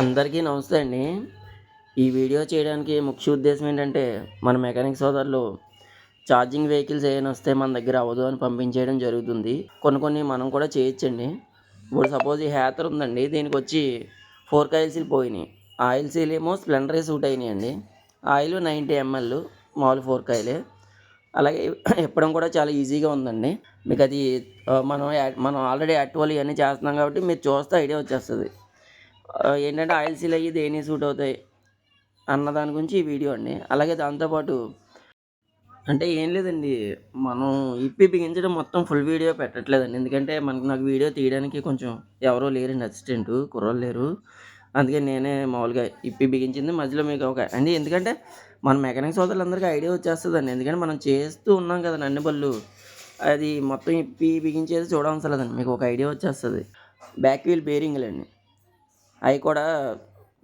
అందరికీ నమస్తే అండి. ఈ వీడియో చేయడానికి ముఖ్య ఉద్దేశం ఏంటంటే మన మెకానిక్ సోదరులు ఛార్జింగ్ వెహికల్స్ ఏమైనా వస్తే మన దగ్గర అవ్వదు అని పంపించేయడం జరుగుతుంది. కొన్ని కొన్ని మనం కూడా చేయొచ్చండి. ఇప్పుడు సపోజ్ ఈ హ్యాతర్ ఉందండి దీనికి వచ్చి ఫోర్ కాయిల్సీలు పోయినాయి. ఆయిల్ సీల్ ఏమో స్ప్లెండరే సూట్ అయినాయి అండి. ఆయిల్ నైంటీ ఎంఎల్ మామూలు ఫోర్ కాయిలే. అలాగే ఇప్పడం కూడా చాలా ఈజీగా ఉందండి. మీకు అది మనం మనం ఆల్రెడీ యాక్టివల్ ఇవన్నీ చేస్తున్నాం కాబట్టి మీరు చూస్తే ఐడియా వచ్చేస్తుంది. ఏంటంటే ఆయిల్ సీల్ అయ్యి దేని సూట్ అవుతాయి అన్న దాని గురించి ఈ వీడియో అండి. అలాగే దాంతోపాటు అంటే ఏం లేదండి మనం ఇప్పి బిగించడం మొత్తం ఫుల్ వీడియో పెట్టట్లేదండి. ఎందుకంటే మనకు నాకు వీడియో తీయడానికి కొంచెం ఎవరో లేరండి అసిస్టెంట్ కుర్రోళ్ళు లేరు. అందుకే నేనే మామూలుగా ఇప్పి బిగించింది. మధ్యలో మీకు ఒక అండి ఎందుకంటే మన మెకానిక్ సోదరులందరికీ ఐడియా వచ్చేస్తుందండి. ఎందుకంటే మనం చేస్తూ ఉన్నాం కదా అన్ని బళ్ళు అది మొత్తం ఇప్పి బిగించేది చూడవసరం లేదండి. మీకు ఒక ఐడియా వచ్చేస్తుంది. బ్యాక్ వీల్ బేరింగ్లండి అవి కూడా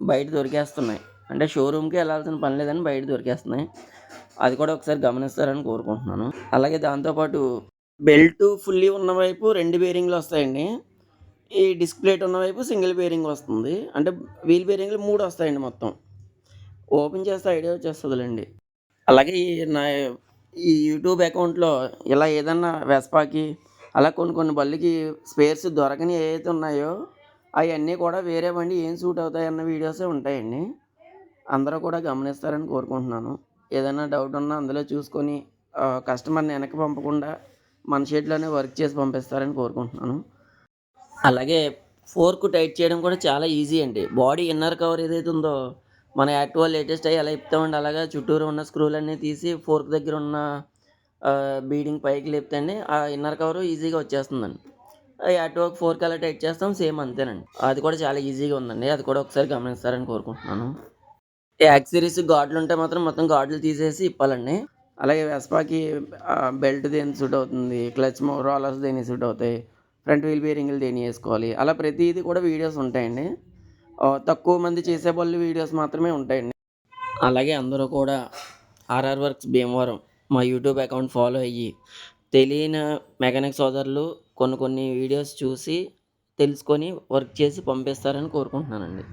బయట దొరికేస్తున్నాయి. అంటే షోరూమ్కి వెళ్ళాల్సిన పని లేదని బయట దొరికేస్తున్నాయి. అది కూడా ఒకసారి గమనిస్తారని కోరుకుంటున్నాను. అలాగే దాంతోపాటు బెల్ట్ ఫుల్లీ ఉన్నవైపు రెండు బేరింగ్లు వస్తాయండి. ఈ డిస్ప్లేట్ ఉన్నవైపు సింగిల్ బేరింగ్ వస్తుంది. అంటే వీల్ బేరింగ్లు మూడు వస్తాయండి మొత్తం. ఓపెన్ చేస్తే ఐడియా వచ్చేస్తుందిలేండి. అలాగే ఈ నా ఈ యూట్యూబ్ అకౌంట్లో ఇలా ఏదన్నా వెస్పాకి అలా కొన్ని కొన్ని బళ్ళకి స్పేర్స్ దొరకని ఏవైతే ఉన్నాయో అవన్నీ కూడా వేరే బండి ఏం సూట్ అవుతాయన్న వీడియోసే ఉంటాయండి. అందరూ కూడా గమనిస్తారని కోరుకుంటున్నాను. ఏదైనా డౌట్ ఉన్నా అందులో చూసుకొని కస్టమర్ని వెనక్కి పంపకుండా మన షేడ్లోనే వర్క్ చేసి పంపిస్తారని కోరుకుంటున్నాను. అలాగే ఫోర్క్ టైట్ చేయడం కూడా చాలా ఈజీ అండి. బాడీ ఇన్నర్ కవర్ ఏదైతే ఉందో మన యాక్టివల్ లేటెస్ట్ అయ్యి అలా ఇప్పుతామండి అలాగా చుట్టూరు ఉన్న స్క్రూలన్నీ తీసి ఫోర్క్ దగ్గర ఉన్న బీడింగ్ పైకి లేపుతండి ఆ ఇన్నర్ కవర్ ఈజీగా వచ్చేస్తుందండి. యాక్టివా ఫోర్ కలర్ టైట్ చేస్తాం సేమ్ అంతేనండి. అది కూడా చాలా ఈజీగా ఉందండి. అది కూడా ఒకసారి గమనిస్తారని కోరుకుంటున్నాను. యాక్సరీస్ గాడ్లు ఉంటే మాత్రం మొత్తం గాడ్లు తీసేసి ఇప్పాలండి. అలాగే వెస్పాకి బెల్ట్ దేని సూట్ అవుతుంది క్లచ్ రోలర్స్ దేని సూట్ అవుతాయి ఫ్రంట్ వీల్ బేరింగ్లు దేని వేసుకోవాలి అలా ప్రతిదీ కూడా వీడియోస్ ఉంటాయండి. తక్కువ మంది చేసే వాళ్ళు వీడియోస్ మాత్రమే ఉంటాయండి. అలాగే అందరూ కూడా ఆర్ఆర్ వర్క్స్ భీమవరం మా యూట్యూబ్ అకౌంట్ ఫాలో అయ్యి తెలియని మెకానిక్ సోదరులు కొన్ని కొన్ని వీడియోస్ చూసి తెలుసుకొని వర్క్ చేసి పంపిస్తారని కోరుకుంటున్నానండి.